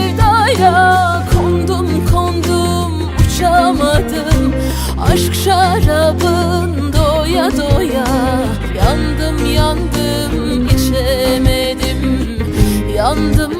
sevdaya Kondum kondum uçamadım. Aşk şarabın doya doya Yandım yandım içemedim. Yandım